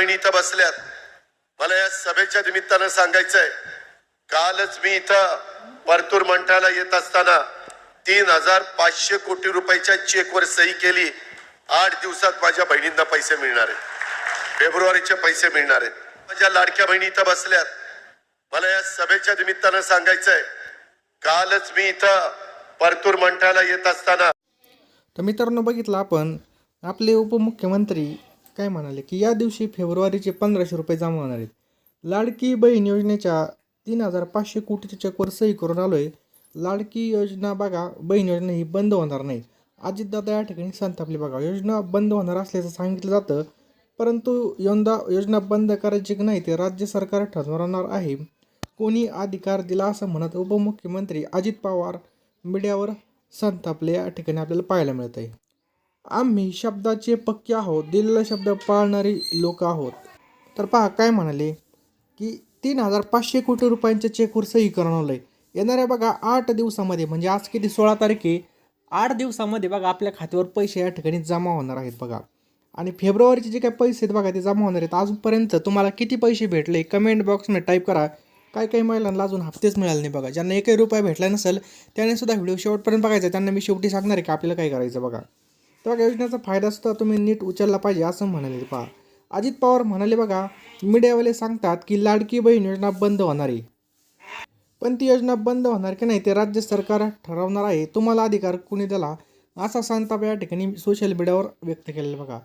बहिणी इथं बसल्यात. मला या सभेच्या निमित्तानं सांगायचंय कालच मी इथं परतूर मंठाला येत असताना तीन हजार पाचशे कोटी रुपयाच्या चेकवर सही केली. आठ दिवसात माझ्या बहिणींना पैसे मिळणार आहेत. फेब्रुवारीचे पैसे मिळणार आहेत. माझ्या लाडक्या बहिणी इथं बसल्यात. मला या सभेच्या निमित्तानं सांगायचंय कालच मी इथं परतूर मंठाला येत असताना तर मित्रांनो बघितलं आपण आपले उपमुख्यमंत्री काय म्हणाले की या दिवशी फेब्रुवारीचे पंधराशे रुपये जमा होणार आहेत. लाडकी बहीण योजनेच्या तीन हजार पाचशे कोटीच्या चेकवर सही करून आलो आहे लाडकी योजना बघा बहीण योजना ही बंद होणार नाही. अजितदादा या ठिकाणी संतापली बघा योजना बंद होणार असल्याचं सांगितलं जातं परंतु यंदा योजना बंद करायची की नाही ते राज्य सरकार ठरवणार आहे. कोणी अधिकार दिला असं म्हणत उपमुख्यमंत्री अजित पवार मीडियावर संतापले या ठिकाणी आपल्याला पाहायला मिळत आहे आम्ही शब्दाचे पक्के आहोत दिलेला शब्द पाळणारी लोक आहोत. तर पहा काय म्हणाले? की तीन हजार पाचशे कोटी रुपयांच्या चेकवर सही करणार आहे येणाऱ्या बघा आठ दिवसामध्ये म्हणजे आज किती? सोळा तारीख आहे. आठ दिवसामध्ये बघा आपल्या खात्यावर पैसे या ठिकाणी जमा होणार आहेत बघा. आणि फेब्रुवारीचे जे काही पैसे आहेत बघा ते जमा होणार आहेत. अजूनपर्यंत तुम्हाला किती पैसे भेटले? कमेंट बॉक्समध्ये टाईप करा. काही काही महिलांना अजून हप्तेच मिळाले नाही बघा. ज्यांना एकही रुपया भेटला नसेल त्याने सुद्धा व्हिडिओ शेवटपर्यंत बघायचा त्यांना मी शेवटी सांगणार आहे की आपल्याला काय करायचं बघा. त्या योजनेचा फायदासुद्धा तुम्ही नीट उचलला पाहिजे असं म्हणाले पहा. अजित पवार म्हणाले बघा मीडियावाले सांगतात की लाडकी बहीण योजना बंद होणार आहे. पण ती योजना बंद होणार की नाही ते राज्य सरकार ठरवणार आहे. तुम्हाला अधिकार कुणी दिला? असा संताप या ठिकाणी सोशल मीडियावर व्यक्त केलेला बघा.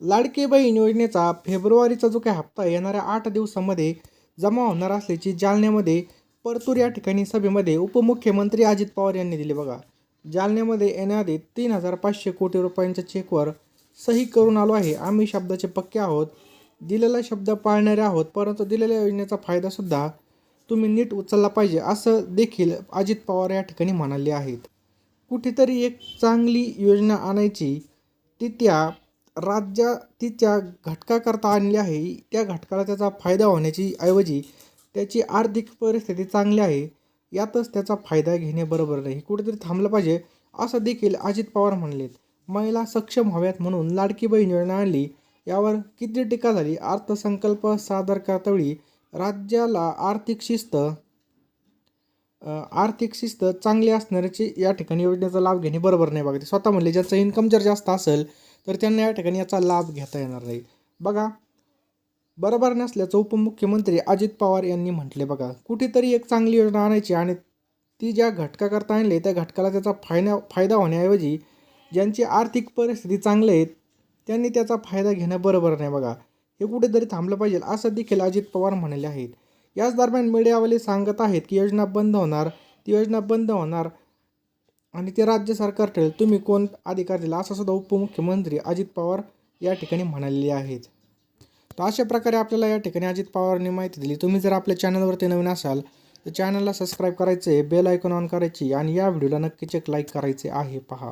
लाडकी बहीण योजनेचा फेब्रुवारीचा जो काही हप्ता येणाऱ्या आठ दिवसामध्ये जमा होणार असल्याची जालन्यामध्ये परतूर या ठिकाणी सभेमध्ये उपमुख्यमंत्री अजित पवार यांनी दिली बघा. जालन्यामध्ये येण्याआधी तीन हजार पाचशे कोटी रुपयांच्या चेकवर सही करून आलो आहे. आम्ही शब्दाचे पक्के आहोत. दिलेला शब्द पाळणारे आहोत परंतु दिलेल्या योजनेचा फायदासुद्धा तुम्ही नीट उचलला पाहिजे असं देखील अजित पवार या ठिकाणी म्हणाले आहेत. कुठेतरी एक चांगली योजना आणायची ती त्या राज्या ती त्या घटकाकरता आणली आहे. त्या घटकाला त्याचा फायदा होण्याची ऐवजी त्याची आर्थिक परिस्थिती चांगली आहे. यातच त्याचा फायदा घेणे बरोबर नाही. कुठेतरी थांबलं पाहिजे असं देखील अजित पवार म्हणलेत. महिला सक्षम व्हाव्यात म्हणून लाडकी बहीण योजना आणली. यावर किती टीका झाली? अर्थसंकल्प सादर करतावेळी राज्याला आर्थिक शिस्त आर्थिक शिस्त चांगली असणाऱ्याची या ठिकाणी योजनेचा लाभ घेणे बरोबर नाही बघा. ते स्वतः म्हणले ज्याचं इन्कम जर जास्त असेल तर त्यांना या ठिकाणी याचा लाभ घेता येणार नाही. बघा बरोबर नसल्याचं उपमुख्यमंत्री अजित पवार यांनी म्हटले बघा. कुठेतरी एक चांगली योजना आणायची आणि ती ज्या घटकाकरता आणले त्या घटकाला त्याचा फायदा फायदा होण्याऐवजी ज्यांची आर्थिक परिस्थिती चांगली आहे त्यांनी त्याचा फायदा घेणं बरोबर नाही बघा. हे कुठेतरी थांबलं पाहिजे असं देखील अजित पवार म्हणाले आहेत. याच दरम्यान मीडियावाले सांगत आहेत की योजना बंद होणार ती योजना बंद होणार आणि ते राज्य सरकार ठरेल. तुम्ही कोण अधिकार दिला असं सुद्धा उपमुख्यमंत्री अजित पवार या ठिकाणी म्हणाले आहेत. तर अशा प्रकारे आपल्याला या ठिकाणी अजित पवारांनी माहिती दिली. तुम्ही जर आपल्या चॅनलवरती नवीन असाल तर चॅनलला सबस्क्राईब करायचे बेल आयकॉन ऑन करायची आणि या व्हिडिओला नक्कीच एक लाईक करायचे आहे. पहा.